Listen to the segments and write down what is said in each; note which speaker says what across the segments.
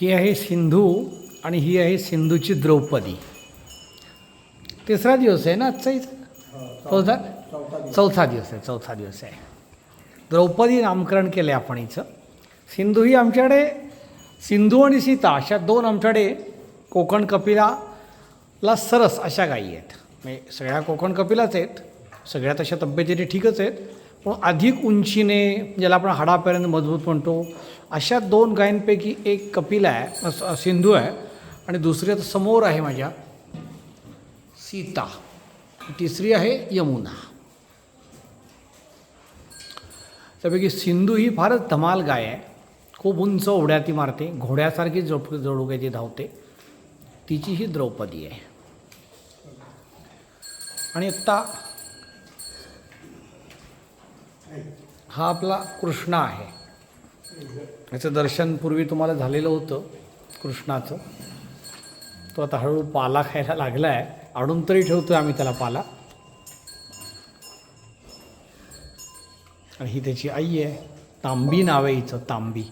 Speaker 1: ही आहे सिंधू आणि ही आहे सिंधूची द्रौपदी. तिसरा दिवस आहे ना आजचाही इथं? चौथा? चौथा दिवस आहे चौथा दिवस आहे. द्रौपदी नामकरण केलं आहे आपण हिचं सिंधू ही आमच्याकडे सिंधू आणि सीता अशा दोन आमच्याकडे कोकण कपिलाला सरस अशा गायी आहेत. म्हणजे सगळ्या कोकण कपिलाच आहेत सगळ्या तशा तब्येतीने ठीकच आहेत. अधिक उंचीने ज्याला आपण हाडापर्यंत मजबूत म्हणतो अशा दोन गायींपैकी एक कपिल आहे सिंधू आहे आणि दुसरी आता समोर आहे माझ्या सीता. तिसरी आहे यमुना. त्यापैकी सिंधू ही फारच धमाल गाय आहे. खूप उंच उड्या ती मारते घोड्यासारखी जोप जोडुके ती धावते. तिची ही द्रौपदी आहे. आणि आत्ता हा आपला कृष्ण आहे. याचं दर्शन पूर्वी तुम्हाला झालेलं होतं कृष्णाचं. तो आता हळूहळू पाला खायला लागला आहे आणून तरी ठेवतो आम्ही त्याला पाला. आणि ही त्याची आई आहे. तांबी नाव आहे हिचं तांबी.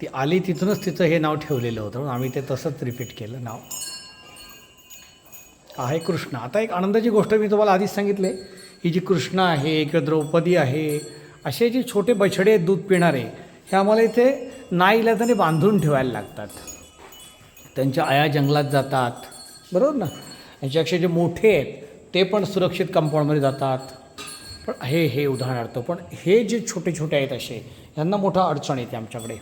Speaker 1: ती आली तिथूनच तिचं हे नाव ठेवलेलं होतं. म्हणून आम्ही ते तसंच रिपीट केलं नाव. आहे कृष्ण. आता एक आनंदाची गोष्ट मी तुम्हाला आधीच सांगितले. ही जी कृष्ण आहे किंवा द्रौपदी आहे असे जे छोटे बछडे दूध पिणारे हे आम्हाला इथे नाईलाजाने बांधून ठेवायला लागतात. त्यांच्या आया जंगलात जातात. बरोबर ना? यांच्यापेक्षा जे मोठे आहेत ते पण सुरक्षित कंपाऊंडमध्ये जातात. पण हे हे उदाहरणार्थ पण हे जे छोटे छोटे आहेत असे यांना मोठा अडचण येते आमच्याकडे.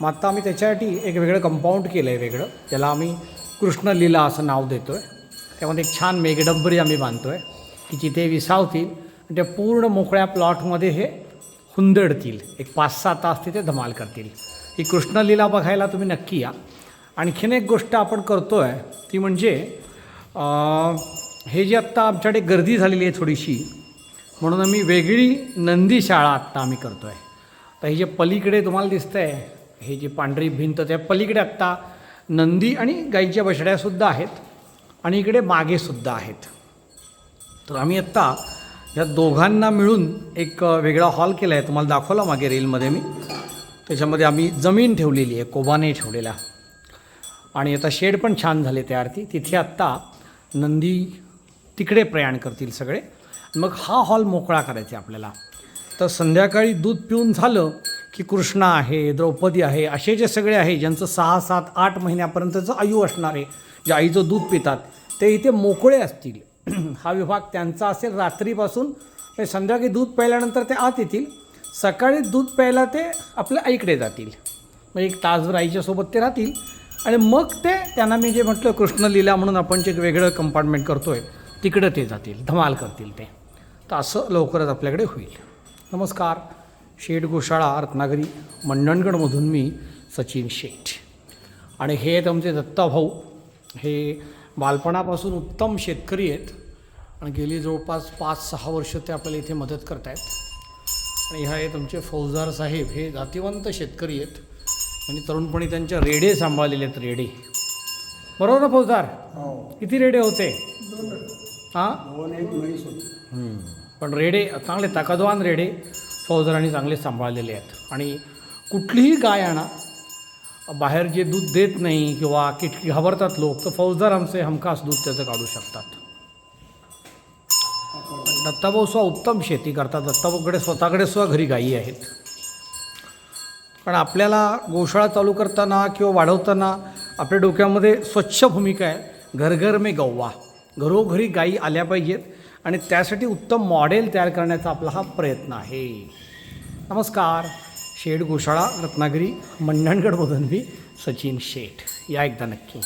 Speaker 1: मग आत्ता आम्ही त्याच्यासाठी एक वेगळं कंपाऊंड केलं आहे वेगळं त्याला आम्ही कृष्णलीला असं नाव देतो आहे त्यामध्ये एक छान मेघडंबरी आम्ही बांधतो आहे की जिथे विसावतील त्या पूर्ण मोकळ्या प्लॉटमध्ये हे हुंदडतील. एक पाच सहा तास तिथे धमाल करतील. ही कृष्णलीला बघायला तुम्ही नक्की या. आणखीन एक गोष्ट आपण करतो आहे ती म्हणजे हे जे आत्ता आमच्याकडे गर्दी झालेली आहे थोडीशी म्हणून आम्ही वेगळी नंदी शाळा आत्ता आम्ही करतो आहे तर हे जे पलीकडे तुम्हाला दिसतं आहे हे जी पांढरी भिंत त्या पलीकडे आत्ता नंदी आणि गाईच्या बछड्यासुद्धा आहेत आणि इकडे मागेसुद्धा आहेत. तर आम्ही आत्ता या दोघांना मिळून एक वेगळा हॉल केला आहे. तुम्हाला दाखवला मागे रीलमध्ये मी. त्याच्यामध्ये आम्ही जमीन ठेवलेली आहे कोबाने ठेवलेला. आणि आता शेड पण छान झाले त्यावरती तिथे आत्ता नंदी तिकडे प्रयाण करतील सगळे. मग हा हॉल मोकळा करायचा आहे आपल्याला. तर संध्याकाळी दूध पिऊन झालं की कृष्णा आहे द्रौपदी आहे असे जे सगळे आहे ज्यांचं सहा सात आठ महिन्यापर्यंतचं आयु असणार आहे जे आईचं दूध पितात ते इथे मोकळे असतील. हा विभाग त्यांचा असेल. रात्रीपासून म्हणजे संध्याकाळी दूध प्यायल्यानंतर ते आत येतील. सकाळी दूध प्यायला ते आपल्या आईकडे जातील. मग एक तासभर आईच्यासोबत ते राहतील. आणि मग ते त्यांना मी जे म्हटलं कृष्णलीला म्हणून आपण जे वेगळं कंपार्टमेंट करतो आहे तिकडं ते जातील. धमाल करतील ते. तर असं लवकरच आपल्याकडे होईल. नमस्कार. शेठ गोशाळा रत्नागिरी मंडणगडमधून मी सचिन शेठ. आणि हे आहेत आमचे दत्ताभाऊ हे बालपणापासून उत्तम शेतकरी आहेत आणि गेली जवळपास पाच सहा वर्ष ते आपल्याला इथे मदत करत आहेत आणि ह्या आहेत आमचे फौजदार साहेब. हे जातिवंत शेतकरी आहेत. आणि तरुणपणी त्यांच्या रेडे सांभाळलेले आहेत रेडे. बरोबर ना फौजदार? किती रेडे होते? हां. पण रेडे चांगले ताकदवान रेडे फौजदारांनी चांगले सांभाळलेले आहेत. आणि कुठलीही गाय आणा बाहेर जे दूध देत नाही किंवा किटकी घाबरतात लोक तर फौजदार आमचे हमखास दूध त्याचं काढू शकतात. दत्ताभाऊ सुद्धा उत्तम शेती करतात. दत्ताभाऊकडे स्वतःकडे स्व घरी गायी आहेत. कारण आपल्याला गोशाळा चालू करताना किंवा वाढवताना आपल्या डोक्यामध्ये स्वच्छ भूमिका आहे. घरघर मे गौवा. घरोघरी गायी आल्या पाहिजेत आणि त्यासाठी उत्तम मॉडेल तयार करण्याचा आपला हा प्रयत्न आहे. नमस्कार. शेठ गोशाळा रत्नागिरी मंडणगड बोधनवी सचिन शेठ. या एकदा नक्की.